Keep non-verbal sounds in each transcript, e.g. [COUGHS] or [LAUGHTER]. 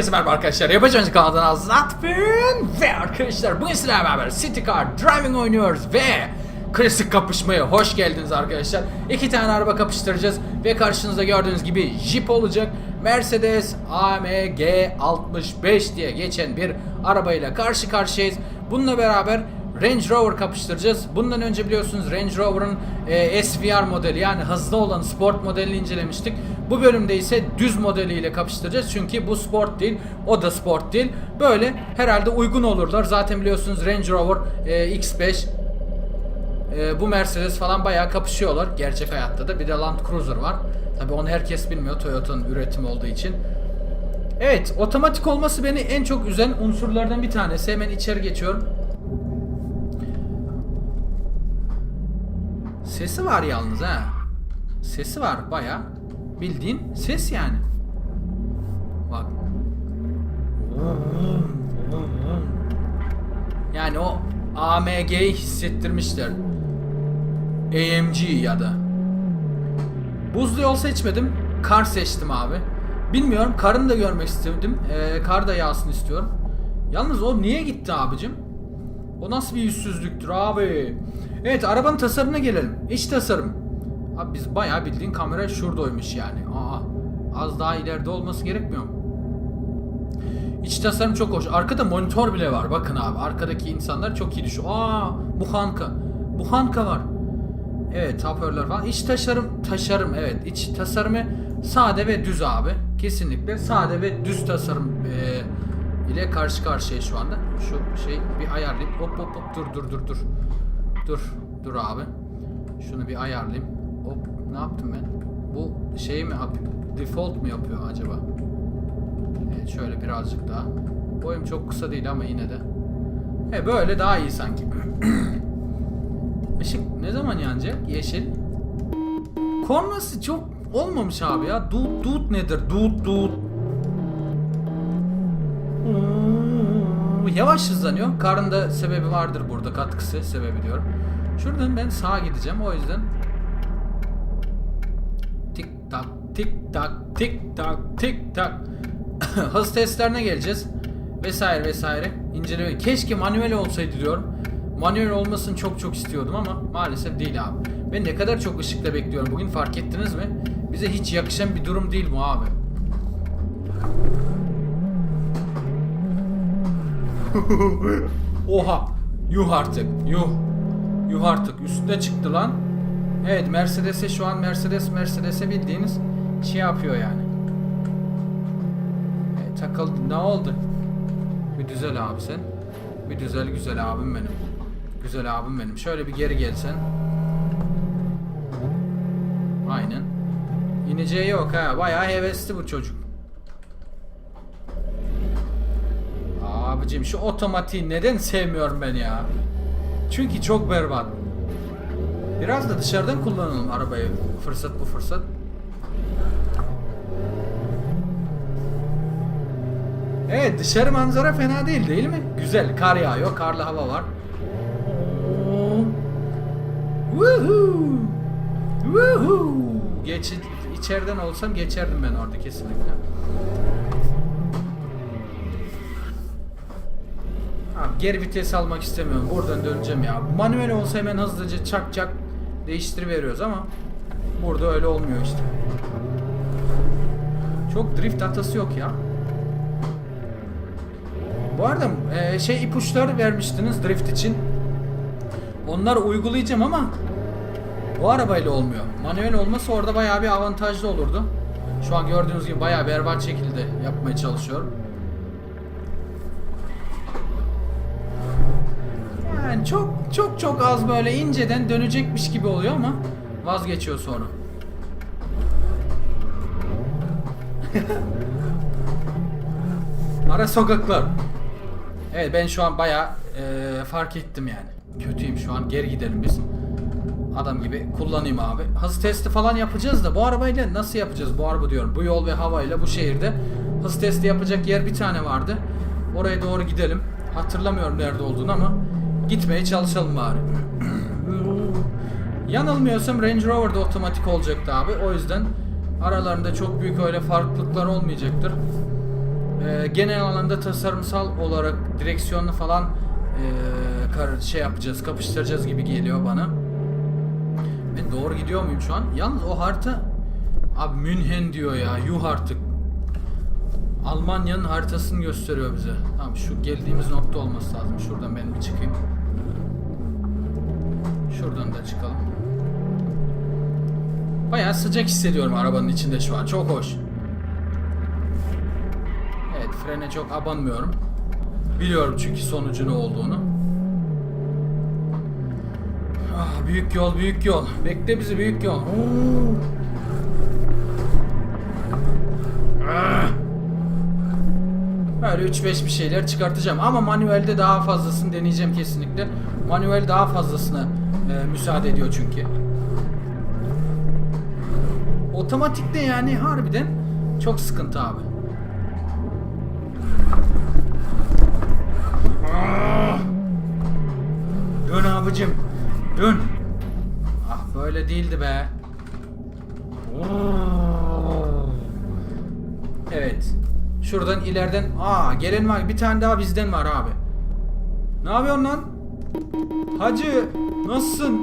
Herkese merhaba arkadaşlar. Yapacağınız kanalından Zatfin ve arkadaşlar bugün sizlerle beraber City Car Driving oynuyoruz ve klasik kapışmaya hoş geldiniz arkadaşlar. İki tane araba kapıştıracağız ve karşınızda gördüğünüz gibi Jeep olacak. Mercedes AMG 65 diye geçen bir arabayla karşı karşıyayız. Bununla beraber Range Rover kapıştıracağız. Bundan önce biliyorsunuz Range Rover'ın e, SVR modeli yani hızlı olan sport modelini incelemiştik. Bu bölümde ise düz modeliyle kapıştıracağız. Çünkü bu sport değil, o da sport değil. Böyle herhalde uygun olurlar. Zaten biliyorsunuz Range Rover e, X5 e, bu Mercedes falan bayağı kapışıyorlar gerçek hayatta da. Bir de Land Cruiser var. Tabi onu herkes bilmiyor Toyota'nın üretimi olduğu için. Evet, otomatik olması beni en çok üzen unsurlardan bir tanesi. Hemen içeri geçiyorum. Sesi var yalnız ha. Sesi var baya. Bildiğin ses yani. Bak. Yani o AMG'yi hissettirmişler. AMG ya da. Buzlu yol seçmedim. Kar seçtim abi. Bilmiyorum karını da görmek istedim. Ee, kar da yağsın istiyorum. Yalnız o niye gitti abicim? O nasıl bir yüzsüzlüktür abi? Evet arabanın tasarımına gelelim. İç tasarım. Abi biz bayağı bildiğin kamera şuradaymış yani. Aa, az daha ileride olması gerekmiyor mu? İç tasarım çok hoş. Arkada monitör bile var. Bakın abi arkadaki insanlar çok iyi düşüyor. Aa buhanka. Buhanka var. Evet hoparlör falan. İç tasarım tasarım evet. İç tasarımı sade ve düz abi. Kesinlikle sade ve düz tasarım e, ile karşı karşıya şu anda. Şu şey bir ayarlayayım. Hop hop hop dur dur dur dur. Dur dur abi. Şunu bir ayarlayayım. Hop ne yaptım ben? Bu şey mi? Default mu yapıyor acaba? Evet şöyle birazcık daha. Boyum çok kısa değil ama yine de. E böyle daha iyi sanki. [CLEARS THROAT] Işık ne zaman yanacak? Yeşil. Kornası çok olmamış abi ya. Dut dut nedir? Dut dut. Yavaş hızlanıyor. Karında sebebi vardır burada. Katkısı sebebi diyorum. Şuradan ben sağa gideceğim. O yüzden tik tak tik tak tik tak tik tak [COUGHS] hız testlerine geleceğiz. Vesaire vesaire. İnceleme. Keşke manuel olsaydı diyorum. Manuel olmasını çok çok istiyordum ama maalesef değil abi. Ben ne kadar çok ışıkla bekliyorum bugün fark ettiniz mi? Bize hiç yakışan bir durum değil bu abi. [LAUGHS] Oha. Yuh artık. Yuh. Yuh artık. Üstüne çıktı lan. Evet Mercedes'e şu an Mercedes Mercedes'e bildiğiniz şey yapıyor yani. Evet, takıldı. Ne oldu? Bir düzel abi sen. Bir düzel güzel abim benim. Güzel abim benim. Şöyle bir geri gelsen. Aynen. İneceği yok ha. Bayağı hevesli bu çocuk. Abicim şu otomatiği neden sevmiyorum ben ya? Çünkü çok berbat. Biraz da dışarıdan kullanalım arabayı. Fırsat bu fırsat. Evet dışarı manzara fena değil değil mi? Güzel kar yağıyor. Karlı hava var. Woohoo! Woohoo! Geç, içeriden olsam geçerdim ben orada kesinlikle. Abi geri vites almak istemiyorum. Buradan döneceğim ya. Manuel olsa hemen hızlıca çak çak değiştiriveriyoruz ama burada öyle olmuyor işte. Çok drift hatası yok ya. Bu arada e, şey ipuçları vermiştiniz drift için. Onları uygulayacağım ama bu arabayla olmuyor. Manuel olması orada bayağı bir avantajlı olurdu. Şu an gördüğünüz gibi bayağı berbat şekilde yapmaya çalışıyorum. Yani çok çok çok az böyle inceden dönecekmiş gibi oluyor ama vazgeçiyor sonra. [LAUGHS] Ara sokaklar. Evet ben şu an bayağı eee, fark ettim yani. Kötüyüm şu an. Geri gidelim biz. Adam gibi kullanayım abi. Hız testi falan yapacağız da bu arabayla nasıl yapacağız bu araba diyorum. Bu yol ve havayla bu şehirde hız testi yapacak yer bir tane vardı. Oraya doğru gidelim. Hatırlamıyorum nerede olduğunu ama gitmeye çalışalım bari. [CLEARS THROAT] Yanılmıyorsam Range Rover'da otomatik olacaktı abi. O yüzden aralarında çok büyük öyle farklılıklar olmayacaktır. Ee, genel alanda tasarımsal olarak direksiyonlu falan e, kar- şey yapacağız, kapıştıracağız gibi geliyor bana. Ben doğru gidiyor muyum şu an? Yalnız o harita abi Münhen diyor ya. Yuh artık. Almanya'nın haritasını gösteriyor bize. Tamam şu geldiğimiz nokta olması lazım. Şuradan ben bir çıkayım. Şuradan da çıkalım. Bayağı sıcak hissediyorum arabanın içinde şu an. Çok hoş. Evet frene çok abanmıyorum. Biliyorum çünkü sonucu ne olduğunu. Ah, büyük yol büyük yol. Bekle bizi büyük yol. Oo. Böyle 3-5 bir şeyler çıkartacağım ama manuelde daha fazlasını deneyeceğim kesinlikle. Manuel daha fazlasına e, müsaade ediyor çünkü. Otomatikte yani harbiden çok sıkıntı abi. Dön abicim. Dön. Ah böyle değildi be. Oo. Evet. Şuradan ileriden aa gelen var. Bir tane daha bizden var abi. Ne yapıyorsun lan? Hacı nasılsın?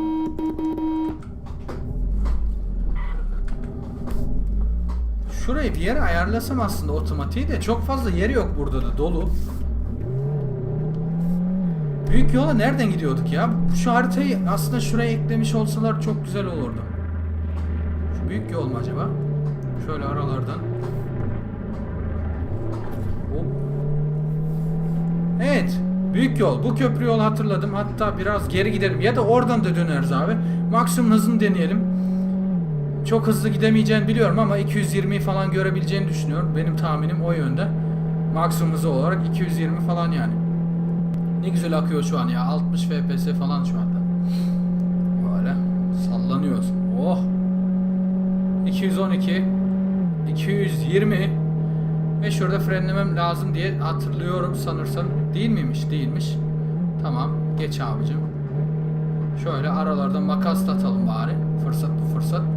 Şurayı bir yere ayarlasam aslında otomatiği de çok fazla yeri yok burada da dolu. Büyük yola nereden gidiyorduk ya? Şu haritayı aslında şuraya eklemiş olsalar çok güzel olurdu. Şu büyük yol mu acaba? Şöyle aralardan. Büyük yol. Bu köprü yolu hatırladım. Hatta biraz geri gidelim. Ya da oradan da döneriz abi. Maksimum hızını deneyelim. Çok hızlı gidemeyeceğini biliyorum ama 220 falan görebileceğini düşünüyorum. Benim tahminim o yönde. Maksimum hızı olarak 220 falan yani. Ne güzel akıyor şu an ya. 60 FPS falan şu anda. Böyle sallanıyoruz. Oh. 212 220 ve şurada frenlemem lazım diye hatırlıyorum sanırsam. Değil miymiş? Değilmiş. Tamam. Geç abicim. Şöyle aralardan makas atalım bari. Fırsat bu fırsat. [CLEARS THROAT]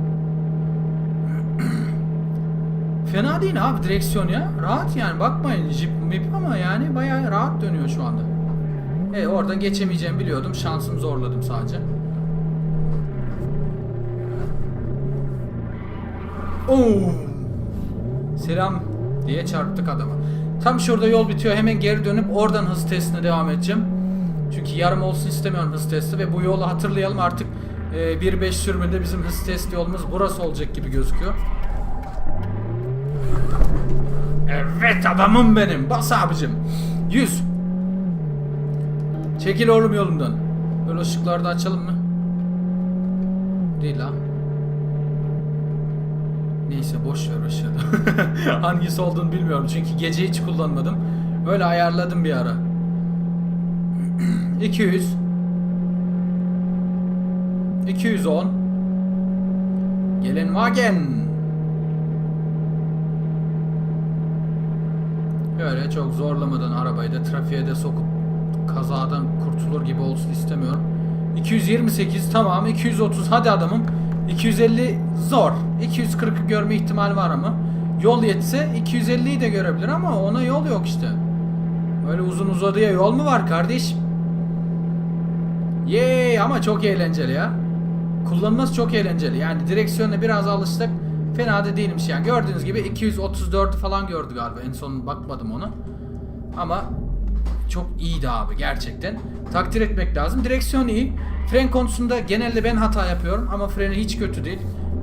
Fena değil abi direksiyon ya. Rahat yani bakmayın jip mip ama yani bayağı rahat dönüyor şu anda. E oradan geçemeyeceğimi biliyordum. Şansımı zorladım sadece. Oo. Selam diye çarptık adama. Tam şurada yol bitiyor. Hemen geri dönüp oradan hız testine devam edeceğim. Çünkü yarım olsun istemiyorum hız testi ve bu yolu hatırlayalım artık e, 1.5 sürümünde bizim hız test yolumuz burası olacak gibi gözüküyor. Evet adamım benim. Bas abicim. 100. Çekil oğlum yolumdan. Böyle ışıkları da açalım mı? Değil ha. Neyse boş ver. [LAUGHS] Hangisi olduğunu bilmiyorum çünkü gece hiç kullanmadım. Öyle ayarladım bir ara. [CLEARS THROAT] 200 210 Gelin wagen Böyle çok zorlamadan arabayı da trafiğe de sokup kazadan kurtulur gibi olsun istemiyorum. 228 tamam 230 hadi adamım. 250 zor. 240'ı görme ihtimali var ama. Yol yetse 250'yi de görebilir ama ona yol yok işte. Öyle uzun uzadıya yol mu var kardeş? Yey ama çok eğlenceli ya. Kullanması çok eğlenceli. Yani direksiyona biraz alıştık. Fena da değilmiş yani. Gördüğünüz gibi 234 falan gördü galiba. En son bakmadım ona. Ama çok iyiydi abi gerçekten. Takdir etmek lazım. Direksiyon iyi. Fren konusunda genelde ben hata yapıyorum ama freni hiç kötü değil.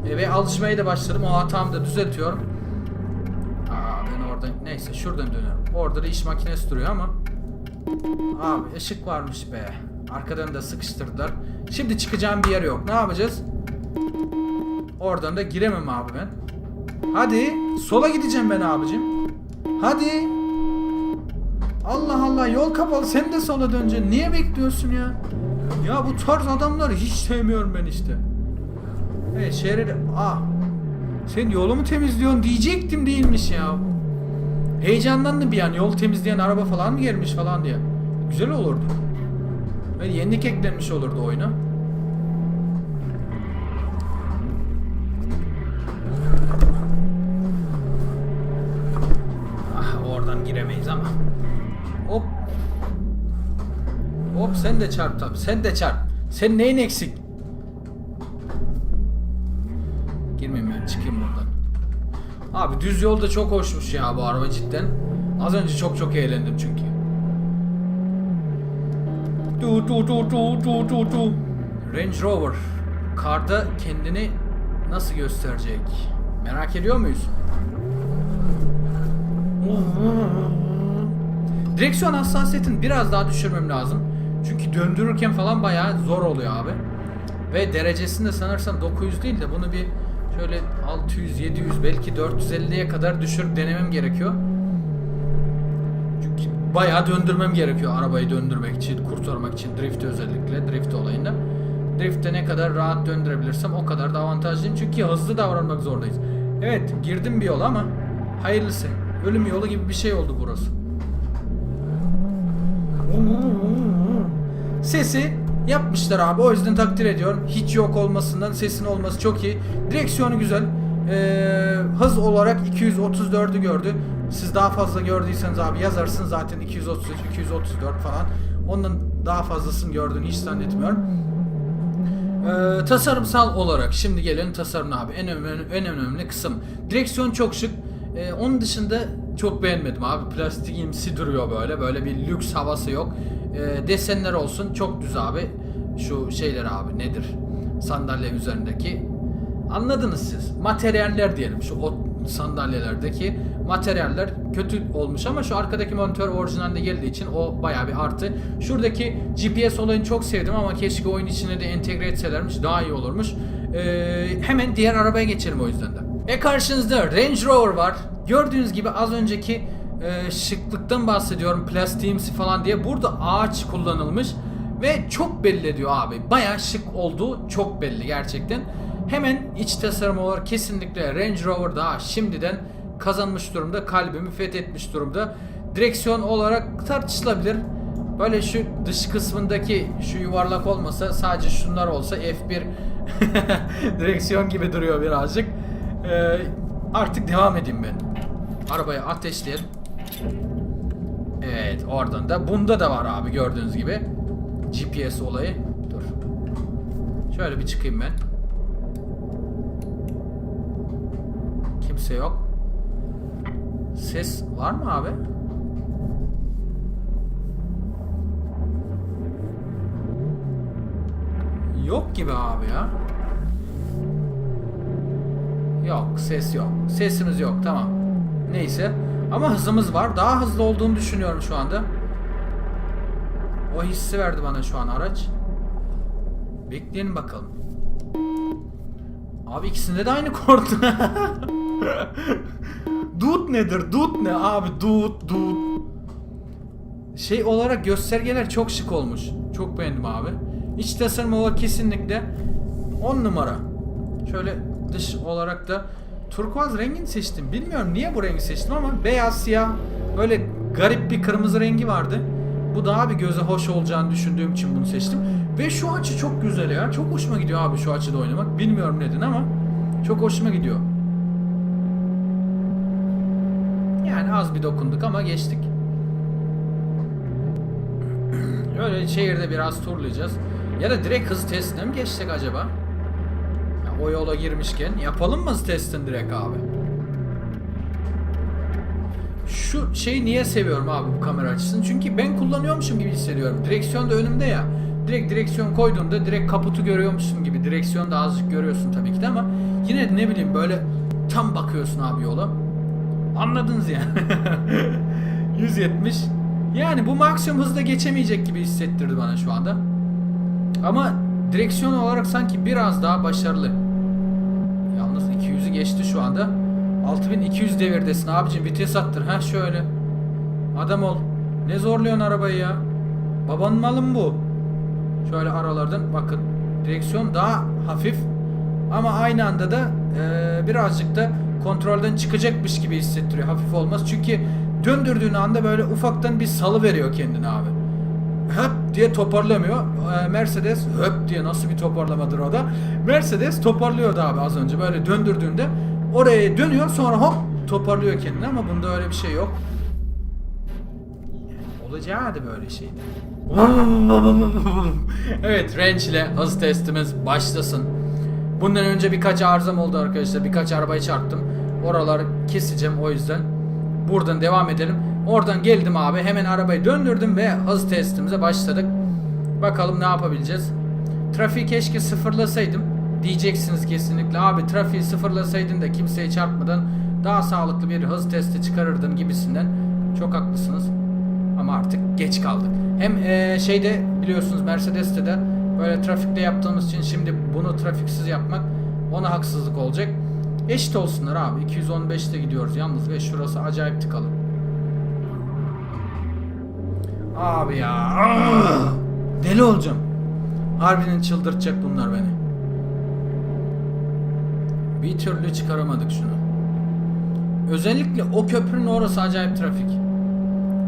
E, ve alışmaya da başladım. O hatamı da düzeltiyorum. Neyse şuradan dönüyorum. Orada da iş makinesi duruyor ama Abi ışık varmış be. Arkadan da sıkıştırdılar. Şimdi çıkacağım bir yer yok. Ne yapacağız? Oradan da giremem abi ben. Hadi. Sola gideceğim ben abicim. Hadi. Allah Allah yol kapalı. Sen de sola döneceksin. Niye bekliyorsun ya? Ya bu tarz adamları hiç sevmiyorum ben işte. Evet şeride. Ah. Sen yolu mu temizliyorsun diyecektim değilmiş ya. Heyecanlandım bir an yol temizleyen araba falan mı gelmiş falan diye. Güzel olurdu. Ve yenilik eklenmiş olurdu oyuna. Ah oradan giremeyiz ama. Hop. Hop sen de çarp tabi. Sen de çarp. Sen neyin eksik? Girmeyeyim ben çıkayım buradan. Abi düz yolda çok hoşmuş ya bu araba cidden. Az önce çok çok eğlendim çünkü. Tu tu tu tu tu tu tu. Range Rover. Karda kendini nasıl gösterecek? Merak ediyor muyuz? Direksiyon hassasiyetini biraz daha düşürmem lazım. Çünkü döndürürken falan bayağı zor oluyor abi. Ve derecesini de sanırsam 900 değil de bunu bir şöyle 600, 700 belki 450'ye kadar düşürüp denemem gerekiyor. Çünkü bayağı döndürmem gerekiyor arabayı döndürmek için, kurtarmak için drift özellikle drift olayında. Drift'te ne kadar rahat döndürebilirsem o kadar da avantajlıyım çünkü hızlı davranmak zorundayız. Evet girdim bir yol ama hayırlısı. Ölüm yolu gibi bir şey oldu burası. Sesi yapmışlar abi o yüzden takdir ediyorum. Hiç yok olmasından sesin olması çok iyi. Direksiyonu güzel. Ee, hız olarak 234'ü gördü. Siz daha fazla gördüyseniz abi yazarsın zaten 233, 234 falan. Ondan daha fazlasını gördüğünü hiç zannetmiyorum. Ee, tasarımsal olarak şimdi gelelim tasarımına abi. En önemli en önemli kısım. Direksiyon çok şık. Ee, onun dışında çok beğenmedim abi. Plastikimsi duruyor böyle. Böyle bir lüks havası yok. Ee, desenler olsun çok düz abi. Şu şeyler abi nedir? Sandalye üzerindeki. Anladınız siz. Materyaller diyelim. Şu o sandalyelerdeki materyaller kötü olmuş ama şu arkadaki monitör orijinalde geldiği için o bayağı bir artı. Şuradaki GPS olayını çok sevdim ama keşke oyun içine de entegre etselermiş daha iyi olurmuş. Ee, hemen diğer arabaya geçelim o yüzden de. E karşınızda Range Rover var. Gördüğünüz gibi az önceki e, şıklıktan bahsediyorum plastiğimsi falan diye. Burada ağaç kullanılmış ve çok belli ediyor abi. Bayağı şık olduğu çok belli gerçekten. Hemen iç tasarım olarak kesinlikle Range Rover daha şimdiden kazanmış durumda. Kalbimi fethetmiş durumda. Direksiyon olarak tartışılabilir. Böyle şu dış kısmındaki şu yuvarlak olmasa sadece şunlar olsa F1 [LAUGHS] direksiyon gibi duruyor birazcık. Ee, artık devam edeyim ben. Arabaya ateşleyelim. Evet oradan da bunda da var abi gördüğünüz gibi. GPS olayı. Dur. Şöyle bir çıkayım ben. Kimse yok. Ses var mı abi? Yok gibi abi ya. Yok ses yok. Sesimiz yok tamam. Neyse. Ama hızımız var. Daha hızlı olduğumu düşünüyorum şu anda. O hissi verdi bana şu an araç. Bekleyelim bakalım. Abi ikisinde de aynı kod. [LAUGHS] Dut nedir? Dut ne abi? Dut, dut. Şey olarak göstergeler çok şık olmuş. Çok beğendim abi. İç tasarım olarak kesinlikle 10 numara. Şöyle dış olarak da turkuaz rengini seçtim. Bilmiyorum niye bu rengi seçtim ama beyaz siyah böyle garip bir kırmızı rengi vardı. Bu daha bir göze hoş olacağını düşündüğüm için bunu seçtim. Ve şu açı çok güzel ya. Çok hoşuma gidiyor abi şu açıda oynamak. Bilmiyorum neden ama çok hoşuma gidiyor. Yani az bir dokunduk ama geçtik. [CLEARS THROAT] Öyle şehirde biraz turlayacağız. Ya da direkt hız testine mi geçsek acaba? O yola girmişken yapalım mı hız testini direkt abi? Şu şeyi niye seviyorum abi bu kamera açısını? Çünkü ben kullanıyormuşum gibi hissediyorum. Direksiyon da önümde ya. Direkt direksiyon koyduğunda direkt kaputu görüyormuşsun gibi. Direksiyon da azıcık görüyorsun tabii ki de ama yine ne bileyim böyle tam bakıyorsun abi yola. Anladınız yani. [LAUGHS] 170. Yani bu maksimum hızda geçemeyecek gibi hissettirdi bana şu anda. Ama direksiyon olarak sanki biraz daha başarılı. Yalnız 200'ü geçti şu anda. 6200 devirdesin abicim vites attır. Ha şöyle. Adam ol. Ne zorluyorsun arabayı ya? Babanın malı mı bu? Şöyle aralardan bakın. Direksiyon daha hafif. Ama aynı anda da eee, birazcık da kontrolden çıkacakmış gibi hissettiriyor. Hafif olmaz. Çünkü döndürdüğün anda böyle ufaktan bir salı veriyor kendine abi. Höp diye toparlamıyor. Ee, Mercedes höp diye nasıl bir toparlamadır o da. Mercedes toparlıyordu abi az önce. Böyle döndürdüğünde oraya dönüyor sonra hop toparlıyor kendini ama bunda öyle bir şey yok. olacağı da böyle şeydi. [LAUGHS] evet range ile hız testimiz başlasın. Bundan önce birkaç arızam oldu arkadaşlar. Birkaç arabayı çarptım. Oraları keseceğim o yüzden. Buradan devam edelim. Oradan geldim abi. Hemen arabayı döndürdüm ve hız testimize başladık. Bakalım ne yapabileceğiz. Trafiği keşke sıfırlasaydım. Diyeceksiniz kesinlikle. Abi trafiği sıfırlasaydın da kimseye çarpmadan daha sağlıklı bir hız testi çıkarırdın gibisinden. Çok haklısınız. Ama artık geç kaldık. Hem eee, şeyde biliyorsunuz Mercedes'te de böyle trafikte yaptığımız için şimdi bunu trafiksiz yapmak ona haksızlık olacak. Eşit olsunlar abi. 215'te gidiyoruz yalnız ve şurası acayip tıkalı. Abi ya. ah! Deli olacağım. Harbiden çıldırtacak bunlar beni. Bir türlü çıkaramadık şunu. Özellikle o köprünün orası acayip trafik.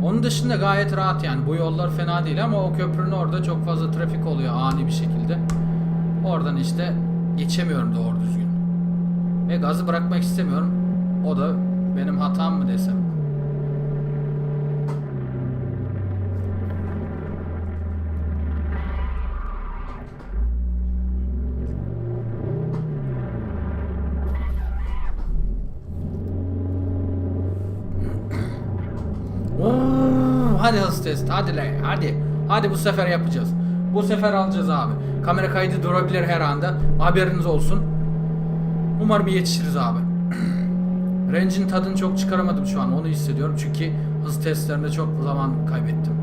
Onun dışında gayet rahat yani. Bu yollar fena değil ama o köprünün orada çok fazla trafik oluyor ani bir şekilde. Oradan işte geçemiyorum doğru düzgün. Ve gazı bırakmak istemiyorum. O da benim hatam mı desem. Oo, hadi Hadi lan. Hadi. Hadi bu sefer yapacağız. Bu sefer alacağız abi. Kamera kaydı durabilir her anda. Haberiniz olsun. Umarım yetişiriz abi. [CLEARS THROAT] Range'in tadını çok çıkaramadım şu an. Onu hissediyorum. Çünkü hız testlerinde çok zaman kaybettim.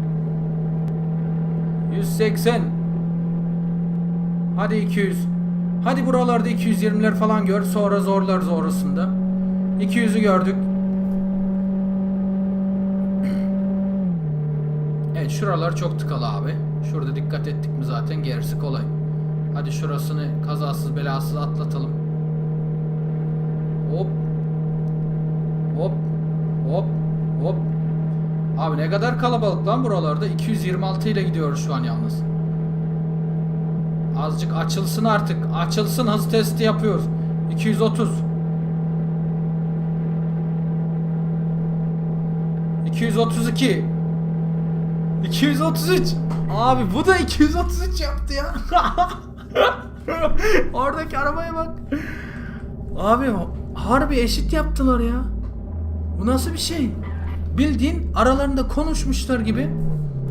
180. Hadi 200. Hadi buralarda 220'ler falan gör. Sonra zorlarız orasında. 200'ü gördük. Evet şuralar çok tıkalı abi. Şurada dikkat ettik mi zaten gerisi kolay. Hadi şurasını kazasız belasız atlatalım. Hop. Hop. Hop. Hop. Abi ne kadar kalabalık lan buralarda. 226 ile gidiyoruz şu an yalnız. Azıcık açılsın artık. Açılsın hız testi yapıyoruz. 230. 232. 233. Abi bu da 233 yaptı ya. [LAUGHS] Oradaki arabaya bak. Abi harbi eşit yaptılar ya. Bu nasıl bir şey? Bildiğin aralarında konuşmuşlar gibi.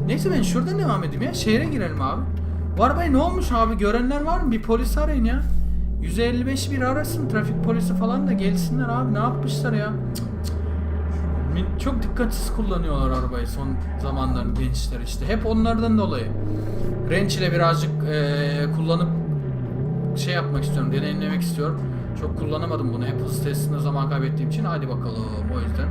Neyse ben şuradan devam edeyim ya. Şehre girelim abi. Bu arabaya ne olmuş abi? Görenler var mı? Bir polis arayın ya. 155 bir arasın. Trafik polisi falan da gelsinler abi. Ne yapmışlar ya? Cık Çok dikkatsiz kullanıyorlar arabayı son zamanların gençler işte. Hep onlardan dolayı. Range ile birazcık eee, kullanıp şey yapmak istiyorum, deneyimlemek istiyorum. Çok kullanamadım bunu. Hep hız testinde zaman kaybettiğim için. Hadi bakalım o yüzden.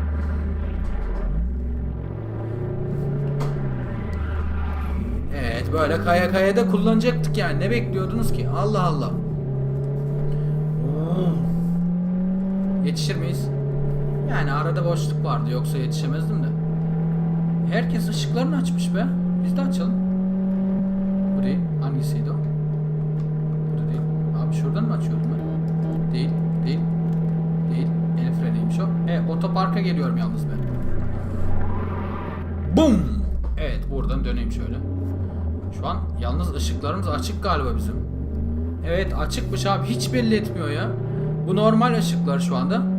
Evet böyle kaya kaya da kullanacaktık yani. Ne bekliyordunuz ki? Allah Allah. Oo. Yetişir miyiz? Yani arada boşluk vardı yoksa yetişemezdim de. Herkes ışıklarını açmış be. Biz de açalım. Bu değil. Hangisiydi o? Bu da değil. Abi şuradan mı açıyordum ben? Değil. Değil. Değil. El freniymiş o. Evet otoparka geliyorum yalnız ben. Bum! Evet buradan döneyim şöyle. Şu an yalnız ışıklarımız açık galiba bizim. Evet açıkmış abi hiç belli etmiyor ya. Bu normal ışıklar şu anda.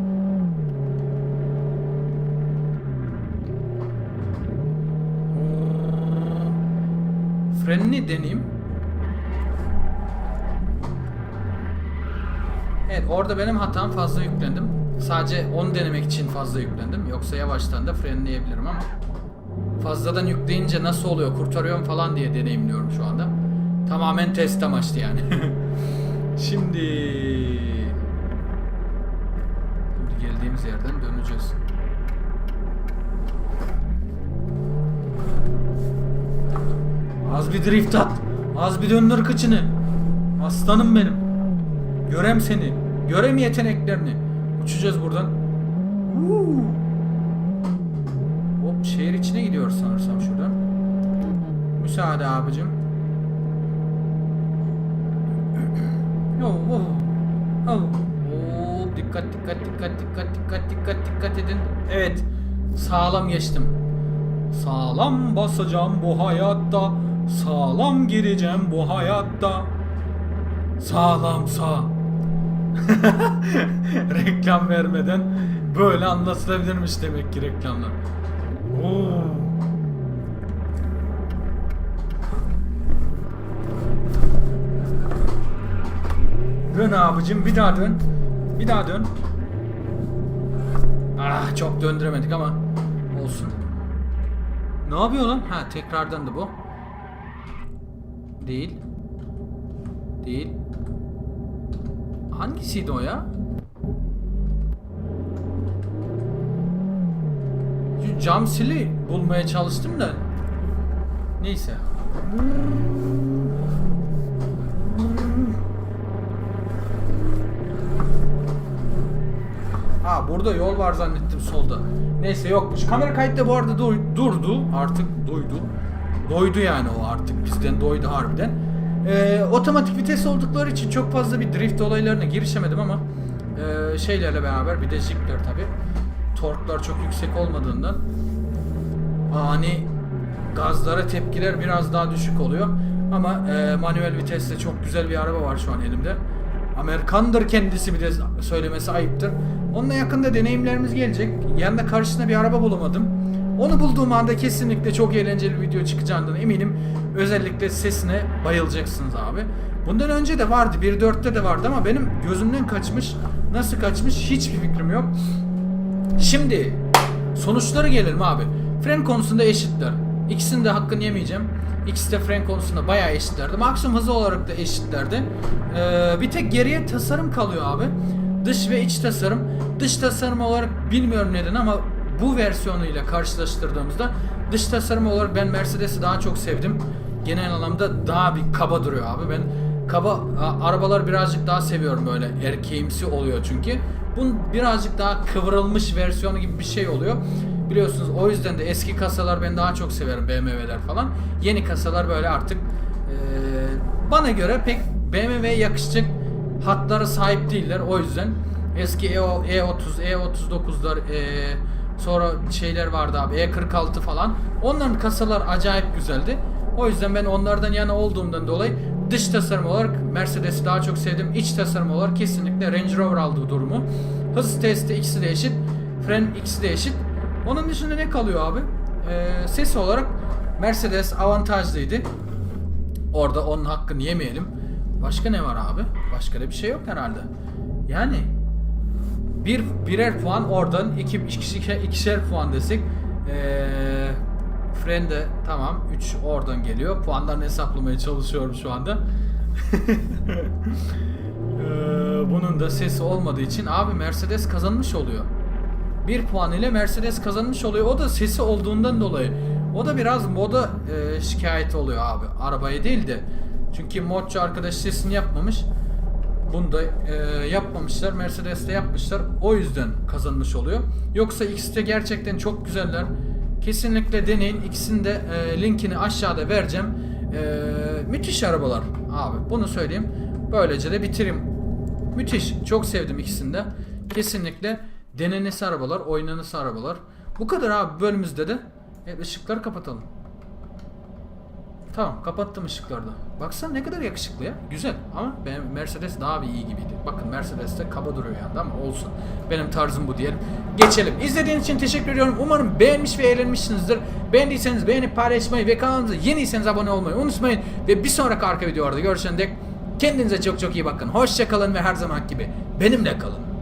Frenini deneyeyim. Evet orada benim hatam fazla yüklendim. Sadece onu denemek için fazla yüklendim. Yoksa yavaştan da frenleyebilirim ama fazladan yükleyince nasıl oluyor kurtarıyorum falan diye deneyimliyorum şu anda. Tamamen test amaçlı yani. [LAUGHS] Şimdi Şimdi geldiğimiz yerden döneceğiz. Az bir drift at. Az bir döndür kıçını. Aslanım benim. Görem seni. Görem yeteneklerini. Uçacağız buradan. Woo. Hop şehir içine gidiyoruz sanırsam şuradan. Müsaade abicim. Oh, oh. Oh. Hop, dikkat dikkat dikkat dikkat dikkat dikkat dikkat edin. Evet. Sağlam geçtim. Sağlam basacağım bu hayatta. Sağlam gireceğim bu hayatta. Sağlam sağ. [LAUGHS] Reklam vermeden böyle anlatılabilirmiş demek ki reklamlar. Oo. Dön abicim bir daha dön. Bir daha dön. Ah çok döndüremedik ama olsun. Ne yapıyor lan? Ha tekrardan da bu. Değil. Değil. Hangisiydi o ya? Şu cam sili bulmaya çalıştım da. Neyse. Ha burada yol var zannettim solda. Neyse yokmuş. Kamera kayıtta bu arada doy- durdu. Artık duydu. Doydu yani o artık bizden doydu harbiden. Ee, otomatik vites oldukları için çok fazla bir drift olaylarına girişemedim ama e, şeylerle beraber bir de jipler tabi. Torklar çok yüksek olmadığından ani gazlara tepkiler biraz daha düşük oluyor. Ama e, manuel viteste çok güzel bir araba var şu an elimde. Amerikandır kendisi bir de söylemesi ayıptır. Onunla yakında deneyimlerimiz gelecek. Yanında karşısında bir araba bulamadım. Onu bulduğum anda kesinlikle çok eğlenceli bir video çıkacağından eminim. Özellikle sesine bayılacaksınız abi. Bundan önce de vardı. 1.4'te de vardı ama benim gözümden kaçmış. Nasıl kaçmış hiçbir fikrim yok. Şimdi sonuçları gelelim abi. Fren konusunda eşitler. İkisinin de hakkını yemeyeceğim. İkisi de fren konusunda bayağı eşitlerdi. Maksimum hızı olarak da eşitlerdi. Ee, bir tek geriye tasarım kalıyor abi. Dış ve iç tasarım. Dış tasarım olarak bilmiyorum neden ama bu versiyonuyla karşılaştırdığımızda dış tasarım olarak ben Mercedes'i daha çok sevdim. Genel anlamda daha bir kaba duruyor abi. Ben kaba arabalar birazcık daha seviyorum böyle erkeğimsi oluyor çünkü. Bunun birazcık daha kıvrılmış versiyonu gibi bir şey oluyor. Biliyorsunuz o yüzden de eski kasalar ben daha çok severim BMW'ler falan. Yeni kasalar böyle artık eee, bana göre pek BMW'ye yakışacak hatlara sahip değiller. O yüzden eski E E30, E39'lar eee, sonra şeyler vardı abi E46 falan. Onların kasalar acayip güzeldi. O yüzden ben onlardan yana olduğumdan dolayı dış tasarım olarak Mercedes'i daha çok sevdim. İç tasarım olarak kesinlikle Range Rover aldığı durumu. Hız testi ikisi de eşit. Fren ikisi de eşit. Onun dışında ne kalıyor abi? Ee, ses olarak Mercedes avantajlıydı. Orada onun hakkını yemeyelim. Başka ne var abi? Başka da bir şey yok herhalde. Yani bir birer puan oradan iki ikişer, ikişer puan desek ee, fren de tamam 3 oradan geliyor. Puanlarını hesaplamaya çalışıyorum şu anda. [LAUGHS] Ee, bunun da sesi olmadığı için abi Mercedes kazanmış oluyor. Bir puan ile Mercedes kazanmış oluyor. O da sesi olduğundan dolayı. O da biraz moda e, şikayet oluyor abi. Arabaya değil de. Çünkü modcu arkadaş sesini yapmamış. Bunu da e, yapmamışlar. Mercedes'te yapmışlar. O yüzden kazanmış oluyor. Yoksa ikisi de gerçekten çok güzeller. Kesinlikle deneyin. İkisinin de e, linkini aşağıda vereceğim. E, müthiş arabalar abi. Bunu söyleyeyim. Böylece de bitireyim. Müthiş. Çok sevdim ikisini de. Kesinlikle denenesi arabalar, oynanısı arabalar. Bu kadar abi bölümümüzde de. Evet ışıkları kapatalım. Tamam kapattım ışıkları da. Baksana ne kadar yakışıklı ya. Güzel ama benim Mercedes daha bir iyi gibiydi. Bakın Mercedes de kaba duruyor yani ama olsun. Benim tarzım bu diyelim. Geçelim. İzlediğiniz için teşekkür ediyorum. Umarım beğenmiş ve eğlenmişsinizdir. Beğendiyseniz beğenip paylaşmayı ve kanalımıza yeniyseniz abone olmayı unutmayın. Ve bir sonraki arka videolarda görüşene dek kendinize çok çok iyi bakın. Hoşçakalın ve her zaman gibi benimle kalın.